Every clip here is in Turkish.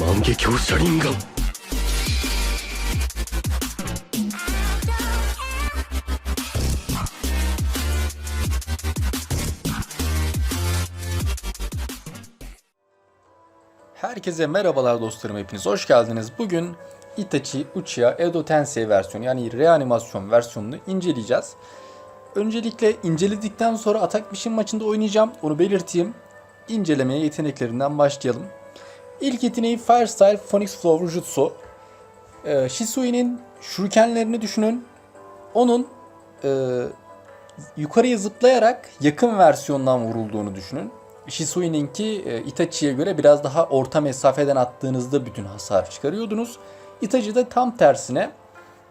万华镜车轮眼 Herkese merhabalar dostlarım hepiniz hoş geldiniz. Bugün Itachi Uchiha Edo Tensei versiyonu yani reanimasyon versiyonunu inceleyeceğiz. Öncelikle inceledikten sonra Atak Mission maçında oynayacağım. Onu belirteyim. İncelemeye yeteneklerinden başlayalım. İlk yeteneği Firestyle Phoenix Flower Jutsu. Ee, Shisui'nin shurikenlerini düşünün. Onun e, yukarıya zıplayarak yakın versiyondan vurulduğunu düşünün. Shisui'ninki e, Itachi'ye göre biraz daha orta mesafeden attığınızda bütün hasar çıkarıyordunuz. Itachi de tam tersine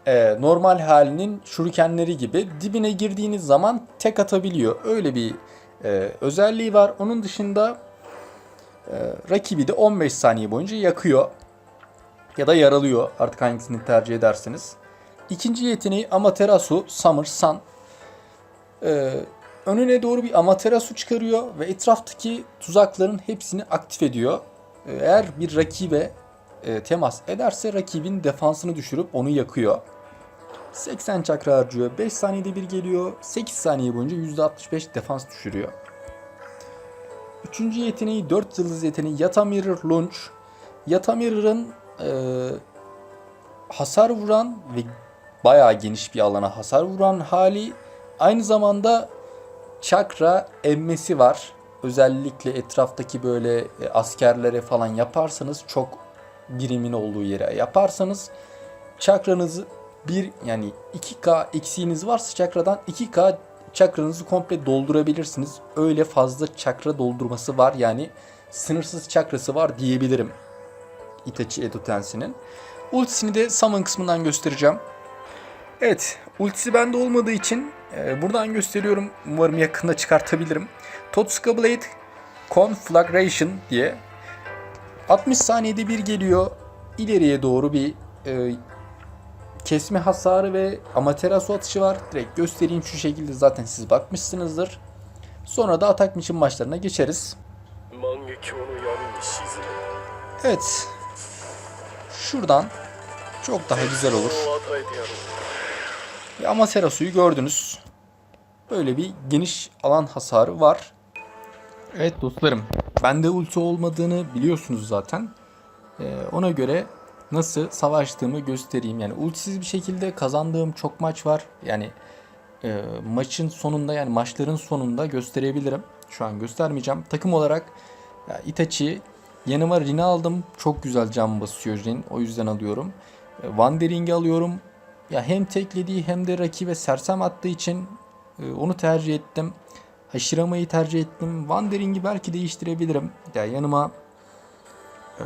e, normal halinin shurikenleri gibi dibine girdiğiniz zaman tek atabiliyor. Öyle bir e, özelliği var. Onun dışında e, rakibi de 15 saniye boyunca yakıyor ya da yaralıyor artık hangisini tercih ederseniz. İkinci yeteneği Amaterasu Summer Sun. Ee, önüne doğru bir Amaterasu çıkarıyor ve etraftaki tuzakların hepsini aktif ediyor. Ee, Eğer bir rakibe e, temas ederse rakibin defansını düşürüp onu yakıyor. 80 çakra harcıyor. 5 saniyede bir geliyor. 8 saniye boyunca %65 defans düşürüyor. Üçüncü yeteneği 4 yıldız yeteneği Yata Mirror Launch. Yata Mirror'ın e, hasar vuran ve bayağı geniş bir alana hasar vuran hali aynı zamanda çakra emmesi var. Özellikle etraftaki böyle e, askerlere falan yaparsanız çok birimin olduğu yere yaparsanız çakranızı bir yani 2K eksiğiniz varsa çakradan 2K çakranızı komple doldurabilirsiniz. Öyle fazla çakra doldurması var yani sınırsız çakrası var diyebilirim. Itachi Edo Tensei'nin. Ultisini de Summon kısmından göstereceğim. Evet, ultisi bende olmadığı için e, buradan gösteriyorum. Umarım yakında çıkartabilirim. Totsuka Blade Conflagration diye 60 saniyede bir geliyor. İleriye doğru bir e, kesme hasarı ve amaterasu atışı var. Direkt göstereyim şu şekilde zaten siz bakmışsınızdır. Sonra da atak için maçlarına geçeriz. Evet. Şuradan çok daha güzel olur. Ve Amaterasu'yu gördünüz. Böyle bir geniş alan hasarı var. Evet dostlarım Bende ulti olmadığını biliyorsunuz zaten. Ee, ona göre nasıl savaştığımı göstereyim. Yani ultisiz bir şekilde kazandığım çok maç var. Yani e, maçın sonunda yani maçların sonunda gösterebilirim. Şu an göstermeyeceğim. Takım olarak ya Itachi yanıma Rin'i aldım. Çok güzel can basıyor Rin. O yüzden alıyorum. E, Wandering'i alıyorum. Ya hem teklediği hem de rakibe sersem attığı için e, onu tercih ettim. Hashirama'yı tercih ettim. Wandering'i belki değiştirebilirim. Ya yanıma e,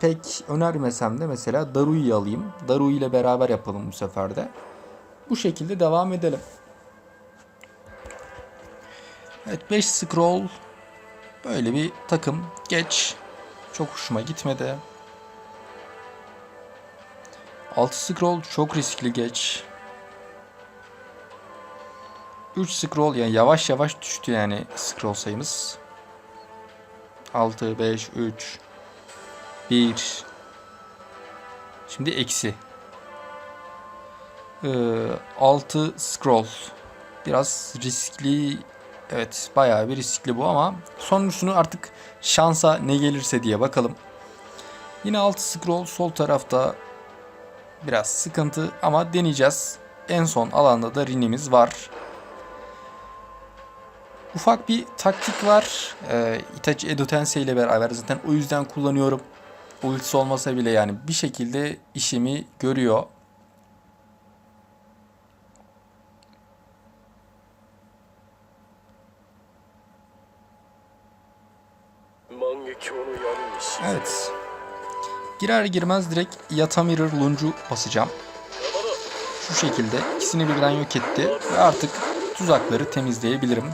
pek önermesem de mesela Daru'yu alayım. Daru ile beraber yapalım bu sefer de. Bu şekilde devam edelim. Evet 5 scroll böyle bir takım geç. Çok hoşuma gitmedi. 6 scroll çok riskli geç. 3 scroll yani yavaş yavaş düştü yani scroll sayımız. 6, 5, 3, 1. Şimdi eksi. Ee, 6 scroll. Biraz riskli. Evet bayağı bir riskli bu ama sonuncusunu artık şansa ne gelirse diye bakalım. Yine 6 scroll sol tarafta biraz sıkıntı ama deneyeceğiz. En son alanda da rinimiz var. Ufak bir taktik var. Ee, Itachi Edo Tensei ile beraber zaten o yüzden kullanıyorum. Ultisi olmasa bile yani bir şekilde işimi görüyor. Evet. Girer girmez direkt Yatamirir Lunge'u basacağım. Şu şekilde ikisini birden yok etti ve artık tuzakları temizleyebilirim.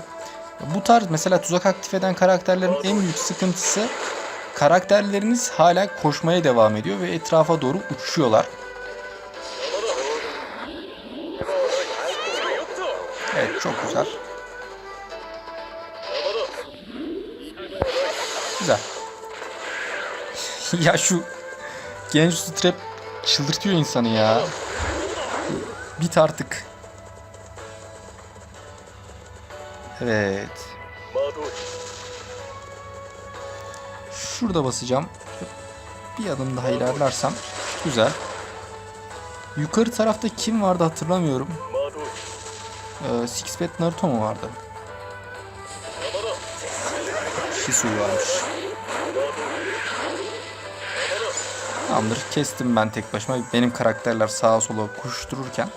Bu tarz mesela tuzak aktif eden karakterlerin en büyük sıkıntısı karakterleriniz hala koşmaya devam ediyor ve etrafa doğru uçuyorlar. Evet çok güzel. Güzel. ya şu genç strap çıldırtıyor insanı ya. Bit artık. Evet. Şurada basacağım. Bir adım daha ilerlersem. Güzel. Yukarı tarafta kim vardı hatırlamıyorum. Ee, Sixpet Naruto mu vardı? Shisui varmış. Tamamdır. Kestim ben tek başıma. Benim karakterler sağa sola koştururken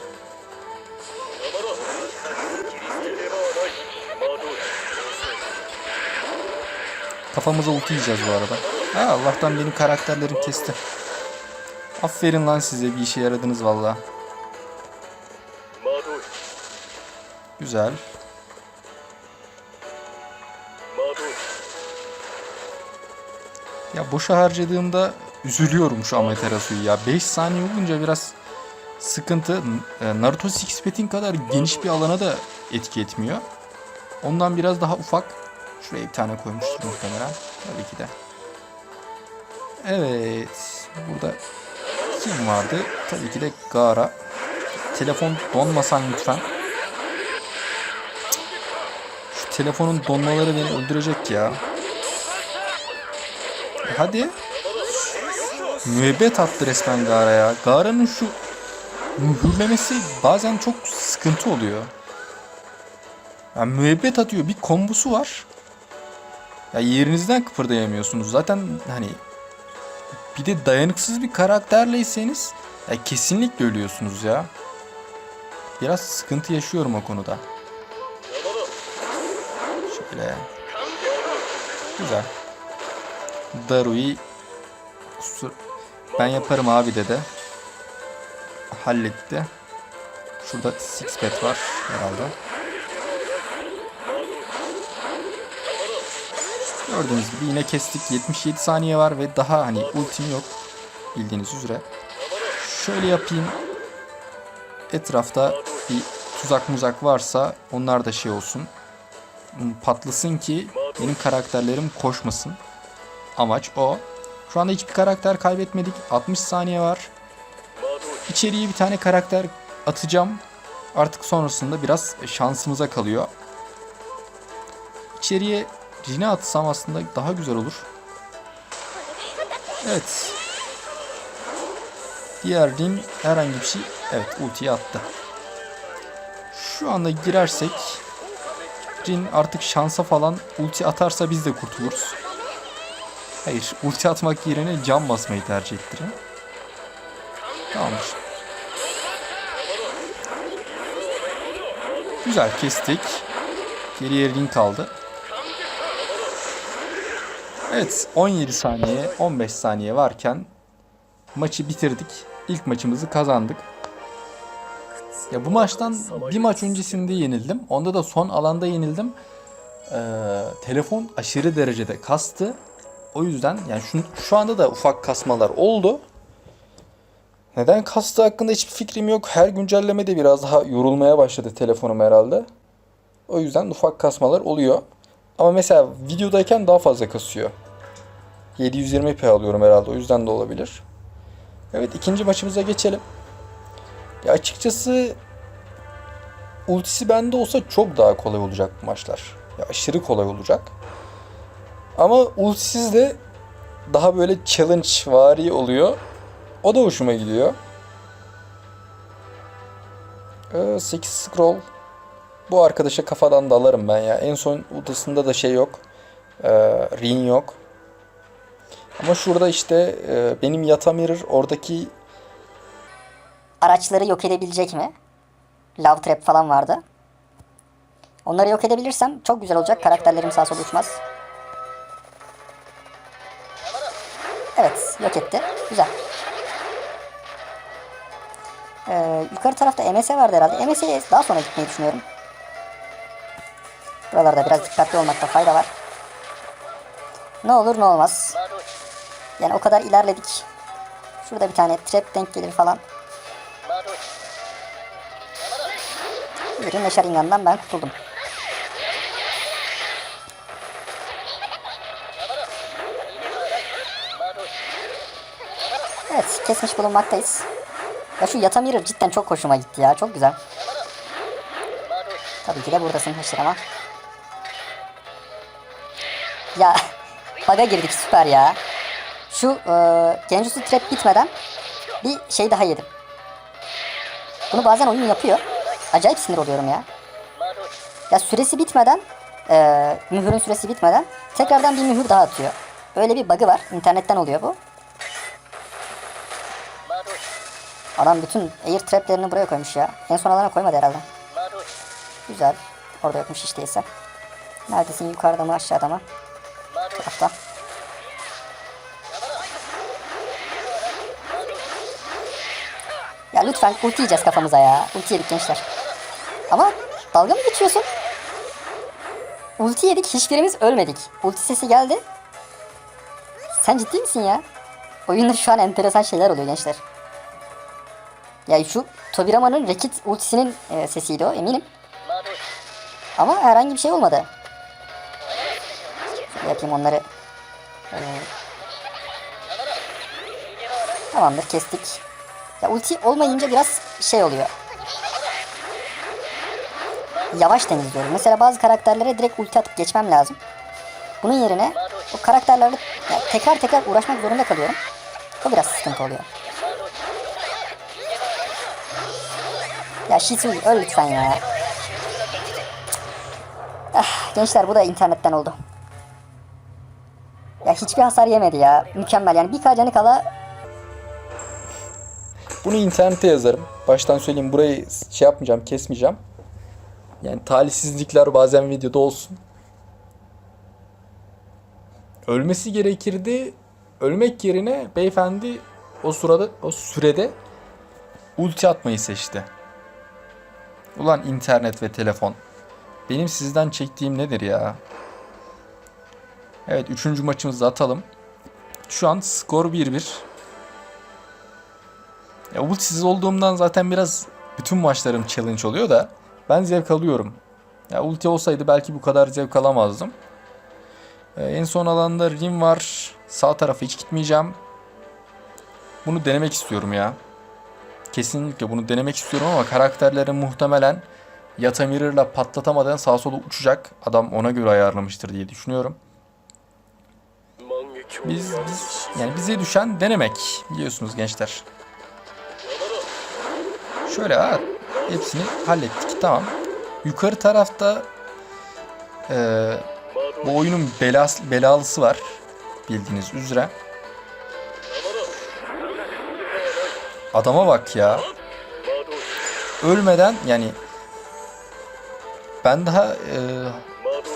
Kafamıza ulti yiyeceğiz bu arada. Ha, Allah'tan benim karakterlerim kesti. Aferin lan size bir işe yaradınız valla. Güzel. Ya boşa harcadığımda üzülüyorum şu Amaterasu'yu ya. 5 saniye olunca biraz sıkıntı. Ee, Naruto Sixpet'in kadar geniş bir alana da etki etmiyor. Ondan biraz daha ufak Şuraya bir tane koymuştur muhtemelen. Tabii ki de. Evet. Burada kim vardı? Tabii ki de Gara. Telefon donmasan lütfen. Şu telefonun donmaları beni öldürecek ya. Hadi. Müebbet attı resmen Gara'ya. Gara'nın şu mühürlemesi bazen çok sıkıntı oluyor. Yani müebbet atıyor. Bir kombosu var. Ya yerinizden kıpırdayamıyorsunuz. Zaten hani bir de dayanıksız bir karakterleyseniz ya kesinlikle ölüyorsunuz ya. Biraz sıkıntı yaşıyorum o konuda. Şöyle. Güzel. Darui ben yaparım abi dedi. Halletti. Şurada six pet var herhalde. Gördüğünüz gibi yine kestik. 77 saniye var ve daha hani ultim yok. Bildiğiniz üzere. Şöyle yapayım. Etrafta bir tuzak muzak varsa onlar da şey olsun. Hmm, Patlasın ki benim karakterlerim koşmasın. Amaç o. Şu anda hiçbir karakter kaybetmedik. 60 saniye var. İçeriye bir tane karakter atacağım. Artık sonrasında biraz şansımıza kalıyor. İçeriye Rin'e atsam aslında daha güzel olur. Evet. Diğer Rin herhangi bir şey... Evet ultiyi attı. Şu anda girersek Rin artık şansa falan ulti atarsa biz de kurtuluruz. Hayır, ulti atmak yerine cam basmayı tercih etti Rin. Tamamdır. Güzel kestik. Geriye Rin kaldı. Evet 17 saniye 15 saniye varken maçı bitirdik. İlk maçımızı kazandık. Ya bu maçtan bir maç öncesinde yenildim. Onda da son alanda yenildim. Ee, telefon aşırı derecede kastı. O yüzden yani şu, şu anda da ufak kasmalar oldu. Neden kastı hakkında hiçbir fikrim yok. Her güncellemede biraz daha yorulmaya başladı telefonum herhalde. O yüzden ufak kasmalar oluyor. Ama mesela videodayken daha fazla kasıyor. 720p alıyorum herhalde o yüzden de olabilir. Evet ikinci maçımıza geçelim. Ya açıkçası ultisi bende olsa çok daha kolay olacak bu maçlar. Ya aşırı kolay olacak. Ama ultisiz de daha böyle challenge vari oluyor. O da hoşuma gidiyor. Ee, 8 scroll. Bu arkadaşa kafadan dalarım ben ya. En son ultisinde da şey yok. Ee, ring yok. Ama şurada işte e, benim Yata Mirror oradaki araçları yok edebilecek mi? Love Trap falan vardı. Onları yok edebilirsem çok güzel olacak. Karakterlerim sağa sola uçmaz. Evet, yok etti. Güzel. Ee, yukarı tarafta MS vardı herhalde. MS'ye daha sonra gitmeyi düşünüyorum. Buralarda biraz dikkatli olmakta fayda var. Ne olur ne olmaz. Yani o kadar ilerledik. Şurada bir tane trap denk gelir falan. Ürün ve Sharingan'dan ben kurtuldum. Evet kesmiş bulunmaktayız. Ya şu yata mirror cidden çok hoşuma gitti ya. Çok güzel. Tabii ki de buradasın Haşir ama. Ya. Baga girdik süper ya. Şu e, Genjutsu trap bitmeden bir şey daha yedim. Bunu bazen oyun yapıyor. Acayip sinir oluyorum ya. Ya süresi bitmeden e, mühürün süresi bitmeden tekrardan bir mühür daha atıyor. Öyle bir bug'ı var. İnternetten oluyor bu. Adam bütün air traplerini buraya koymuş ya. En son alana koymadı herhalde. Güzel. Orada yokmuş işte ise. Neredesin yukarıda mı aşağıda mı? Tarafta. Lütfen ulti yiyeceğiz kafamıza ya. Ulti yedik gençler. Ama dalga mı geçiyorsun? Ulti yedik hiçbirimiz ölmedik. Ulti sesi geldi. Sen ciddi misin ya? Oyunda şu an enteresan şeyler oluyor gençler. Ya şu Tobirama'nın Rekit ultisinin e, sesiydi o eminim. Ama herhangi bir şey olmadı. Şöyle yapayım onları. Ee, tamamdır kestik. Ya ulti olmayınca biraz şey oluyor. Yavaş temizliyorum. Mesela bazı karakterlere direkt ulti atıp geçmem lazım. Bunun yerine o karakterlerle tekrar tekrar uğraşmak zorunda kalıyorum. O biraz sıkıntı oluyor. Ya Shisui öl lütfen ya. Ah, gençler bu da internetten oldu. Ya hiçbir hasar yemedi ya. Mükemmel yani bir canı kala Bunu internete yazarım. Baştan söyleyeyim burayı şey yapmayacağım, kesmeyeceğim. Yani talihsizlikler bazen videoda olsun. Ölmesi gerekirdi. Ölmek yerine beyefendi o sırada o sürede ulti atmayı seçti. Ulan internet ve telefon. Benim sizden çektiğim nedir ya? Evet üçüncü maçımızı atalım. Şu an skor 1-1. Ya ultisiz olduğumdan zaten biraz bütün maçlarım challenge oluyor da ben zevk alıyorum. Ya ulti olsaydı belki bu kadar zevk alamazdım. Ee, en son alanda Rim var. Sağ tarafa hiç gitmeyeceğim. Bunu denemek istiyorum ya. Kesinlikle bunu denemek istiyorum ama karakterlerin muhtemelen Yatamir'la patlatamadan sağa sola uçacak. Adam ona göre ayarlamıştır diye düşünüyorum. Biz, biz yani bize düşen denemek biliyorsunuz gençler. Şöyle ha, hepsini hallettik tamam. Yukarı tarafta eee, bu oyunun belas, belalısı var bildiğiniz üzere. Adama bak ya. Ölmeden yani ben daha eee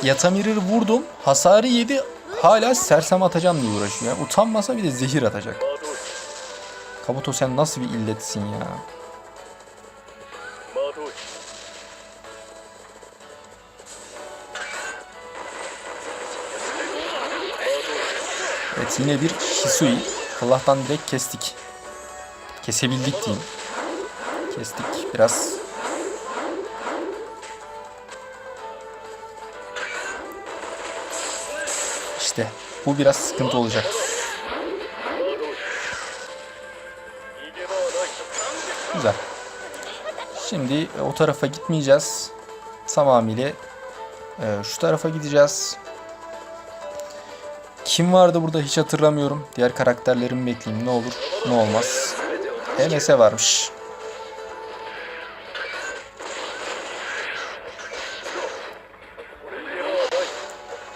Yatamir'i vurdum. Hasarı yedi. Hala sersem atacağım diye uğraşıyor. Utanmasa bir de zehir atacak. Kabuto sen nasıl bir illetsin ya? Evet yine bir Hisui. Allah'tan direkt kestik. Kesebildik diyeyim. Kestik biraz. İşte bu biraz sıkıntı olacak. Güzel. Şimdi o tarafa gitmeyeceğiz. Tamamıyla e, şu tarafa gideceğiz. Kim vardı burada hiç hatırlamıyorum. Diğer karakterlerimi bekleyeyim ne olur ne olmaz. MS varmış.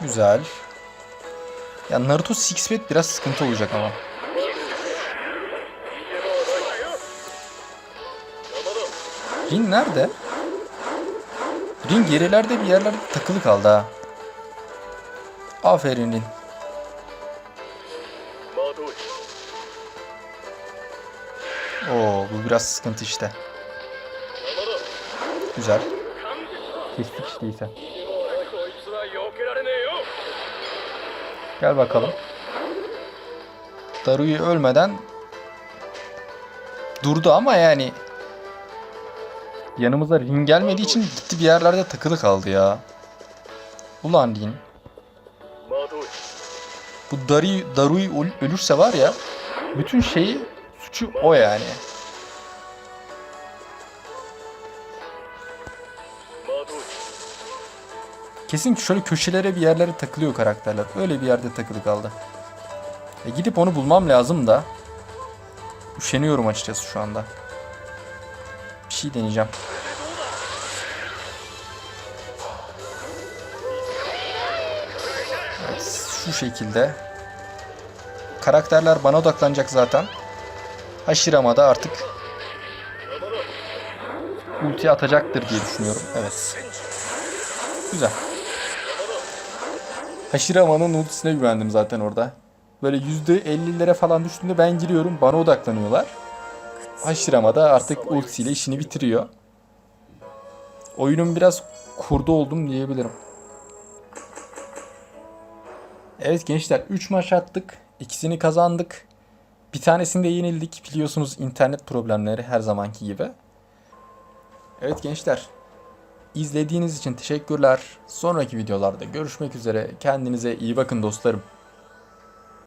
Güzel. Ya Naruto Six Pack biraz sıkıntı olacak ama. Ring nerede? Ring gerilerde bir yerlerde takılı kaldı ha. Aferin Ring. Oo bu biraz sıkıntı işte. Güzel. Kestik işte. Gel bakalım. Daruyu ölmeden durdu ama yani yanımıza ring gelmediği için gitti bir yerlerde takılı kaldı ya. Ulan din. Bu Daruyu, Daruyu ölürse var ya bütün şeyi suçu o yani. Kesin şöyle köşelere bir yerlere takılıyor karakterler. Öyle bir yerde takılı kaldı. E gidip onu bulmam lazım da. Üşeniyorum açıkçası şu anda. Bir şey deneyeceğim. Evet, şu şekilde. Karakterler bana odaklanacak zaten. Hashirama da artık ulti atacaktır diye düşünüyorum. Evet. Güzel. Hashirama'nın ultisine güvendim zaten orada. Böyle %50'lere falan düştüğünde ben giriyorum. Bana odaklanıyorlar. Hashirama da artık ultisiyle işini bitiriyor. Oyunun biraz kurdu oldum diyebilirim. Evet gençler 3 maç attık. İkisini kazandık. Bir tanesinde yenildik. Biliyorsunuz internet problemleri her zamanki gibi. Evet gençler İzlediğiniz için teşekkürler. Sonraki videolarda görüşmek üzere. Kendinize iyi bakın dostlarım.